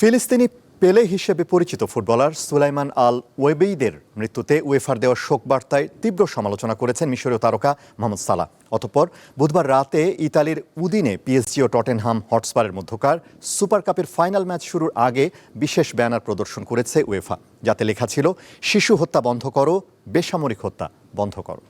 ফিলিস্তিনি পেলে হিসেবে পরিচিত ফুটবলার সুলাইমান আল ওয়েবেইদের মৃত্যুতে ওয়েফার দেওয়া শোক বার্তায় তীব্র সমালোচনা করেছেন মিশরীয় তারকা মোহাম্মদ সালাহ। অতঃপর বুধবার রাতে ইতালির উদিনে পিএসজি ও টটেনহাম হটস্পারের মধ্যকার সুপার কাপের ফাইনাল ম্যাচ শুরুর আগে বিশেষ ব্যানার প্রদর্শন করেছে উয়েফা, যাতে লেখা ছিল, শিশু হত্যা বন্ধ করো, বেসামরিক হত্যা বন্ধ করো।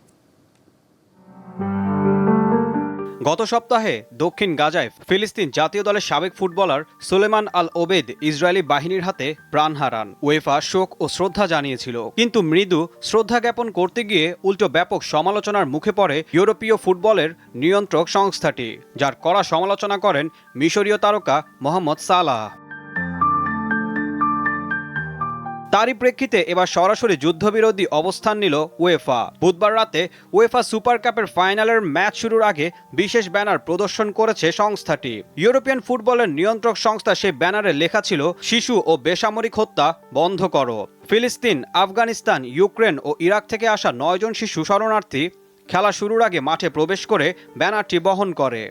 গত সপ্তাহে দক্ষিণ গাজায় ফিলিস্তিন জাতীয় দলের সাবেক footballer Suleiman Al Obeid Israeli বাহিনীর হাতে প্রাণ হারান। ওয়েফা শোক ও শ্রদ্ধা জানিয়েছিল। কিন্তু মৃদু শ্রদ্ধা জ্ঞাপন করতে গিয়ে উল্টো ব্যাপক সমালোচনার মুখে পড়ে ইউরোপীয় ফুটবলের নিয়ন্ত্রক সংস্থাটি, যার কড়া সমালোচনা করেন মিশরীয় তারকা মোহাম্মদ সালাহ। তারই প্রেক্ষিতে এবার সরাসরি যুদ্ধবিরোধী অবস্থান নিল উয়েফা বুধবার রাতে উয়েফা সুপার কাপের ফাইনালের ম্যাচ শুরুর আগে বিশেষ ব্যানার প্রদর্শন করেছে সংস্থাটি। ইউরোপিয়ান ফুটবলের নিয়ন্ত্রক সংস্থা সেই ব্যানারে লেখা ছিল, শিশু ও বেসামরিক হত্যা বন্ধ করো। ফিলিস্তিন, আফগানিস্তান, ইউক্রেন ও ইরাক থেকে আসা নয়জন শিশু শরণার্থী খেলা শুরুর আগে মাঠে প্রবেশ করে ব্যানারটি বহন করে।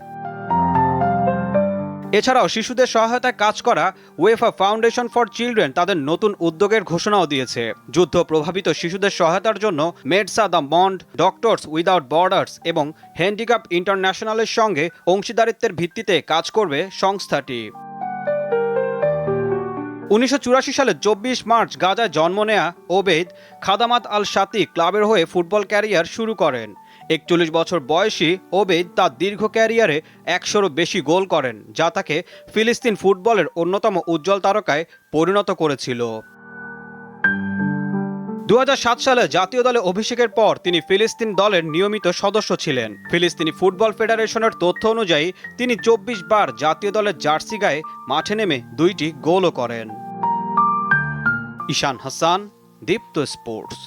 এছাড়াও শিশুদের সহায়তায় কাজ করা ওয়েফা ফাউন্ডেশন ফর চিলড্রেন তাদের নতুন উদ্যোগের ঘোষণাও দিয়েছে। যুদ্ধ প্রভাবিত শিশুদের সহায়তার জন্য Medecins du Monde Doctors Without Borders এবং হ্যান্ডিক্যাপ ইন্টারন্যাশনালের সঙ্গে অংশীদারিত্বের ভিত্তিতে কাজ করবে সংস্থাটি। উনিশশো চুরাশি সালে চব্বিশ মার্চ গাজায় জন্ম নেয়া ওবেদ খাদামাত আল সাতি ক্লাবের হয়ে ফুটবল ক্যারিয়ার শুরু করেন। একচল্লিশ বছর বয়সী ওবেদ তার দীর্ঘ ক্যারিয়ারে একশোরও বেশি গোল করেন, যা তাকে ফিলিস্তিন ফুটবলের অন্যতম উজ্জ্বল তারকায় পরিণত করেছিল। দু হাজার সাত সালে জাতীয় দলে অভিষেকের পর তিনি ফিলিস্তিন দলের নিয়মিত সদস্য ছিলেন। ফিলিস্তিনি ফুটবল ফেডারেশনের তথ্য অনুযায়ী, তিনি চব্বিশ বার জাতীয় দলের জার্সি গায়ে মাঠে নেমে দুইটি গোলও করেন। ঈশান হাসান, দীপ্ত স্পোর্টস।